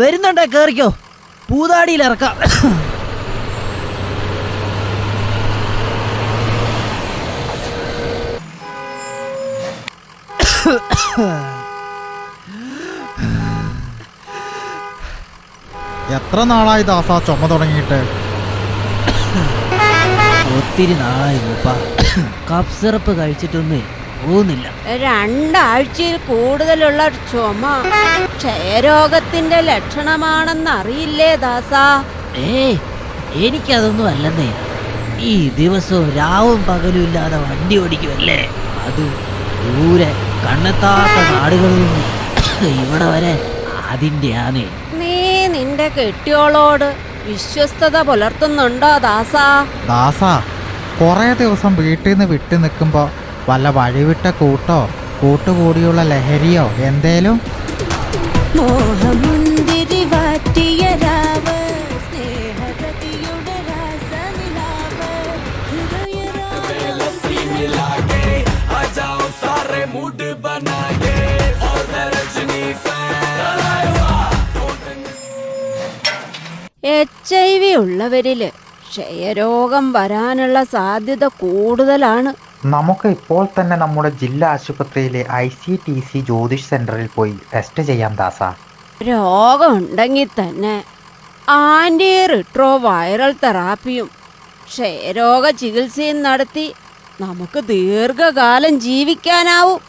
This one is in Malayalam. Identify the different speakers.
Speaker 1: വരുന്നുണ്ടേ കേറിക്കോ. പൂതാടിയിൽ ഇറക്കാം.
Speaker 2: എത്ര നാളായി ദാസ ചുമ തുടങ്ങിയിട്ട്?
Speaker 1: ഒത്തിരി നാളായി മൂപ്പ. കപ്പ് സിറപ്പ് കഴിച്ചിട്ടൊന്നേ പോകുന്നില്ല.
Speaker 3: രണ്ടാഴ്ചയിൽ കൂടുതലുള്ള ചുമ. ക്ഷയരോഗത്തിന്റെ ലക്ഷണമാണെന്ന് അറിയില്ലേ ദാസാ?
Speaker 1: ഏ എനിക്കതൊന്നും അല്ലെന്നേ. ഈ ദിവസവും രാവും പകലും ഇല്ലാതെ വണ്ടി ഓടിക്കുമല്ലേ അത് ദൂരെ കണ്ണെത്താത്ത നാടുകളിൽ നിന്ന് ഇവിടെ വരെ ആനേ
Speaker 3: നീ നിന്റെ കെട്ടിയോളോട് വിശ്വസ്തത പുലർത്തുന്നുണ്ടോ ദാസാ?
Speaker 2: ദാസാ കുറേ ദിവസം വീട്ടിൽ നിന്ന് വിട്ടു നിൽക്കുമ്പോൾ വല്ല വഴിവിട്ട കൂട്ടോ കൂട്ടുകൂടിയുള്ള ലഹരിയോ എന്തേലും?
Speaker 3: മോഹമുന്തിരി വാറ്റിയ രാവ് സ്നേഹരതിയുടെ രാസനിലാവ്. എച്ച് ഐ വി ഉള്ളവരിൽ ക്ഷയരോഗം വരാനുള്ള സാധ്യത കൂടുതലാണ്.
Speaker 2: നമുക്ക് ഇപ്പോൾ തന്നെ നമ്മുടെ ജില്ലാ ആശുപത്രിയിലെ I C T C Jyothis സെന്ററിൽ പോയി ടെസ്റ്റ് ചെയ്യാം ദാസ.
Speaker 3: രോഗമുണ്ടെങ്കിൽ തന്നെ ആന്റി റിട്രോ വൈറൽ തെറാപ്പിയും ക്ഷയരോഗ ചികിത്സയും നടത്തി നമുക്ക് ദീർഘകാലം ജീവിക്കാനാവും.